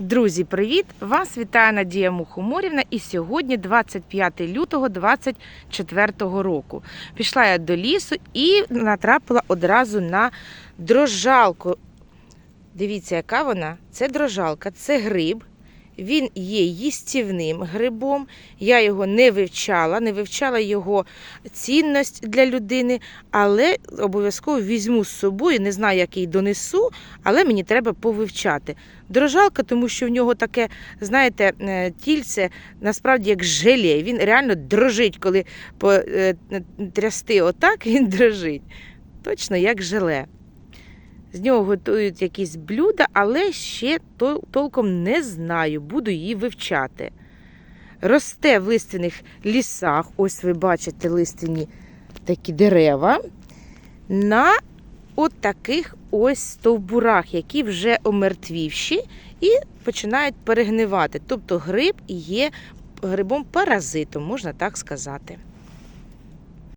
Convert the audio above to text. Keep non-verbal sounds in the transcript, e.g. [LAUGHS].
Друзі, привіт! Вас вітає Надія Мухоморівна. І сьогодні 25 лютого 2024 року. Пішла я до лісу і натрапила одразу на дрожалку. Дивіться, яка вона? Це дрожалка, це гриб. Він є їстівним грибом. Я його не вивчала, не вивчала його цінність для людини, але обов'язково візьму з собою. Не знаю, як її донесу, але мені треба повивчати. Дрожалка, тому що в нього таке, знаєте, е, тільце насправді як желе. Він реально дрожить, коли е, трясти отак, [LAUGHS] він дрожить. Точно як желе. З нього готують якісь блюда, але ще толком не знаю, буду її вивчати. Росте в лиственних лісах, ось ви бачите лиственні такі дерева, на от таких ось стовбурах, які вже омертвівші і починають перегнивати. Тобто гриб є грибом-паразитом, можна так сказати.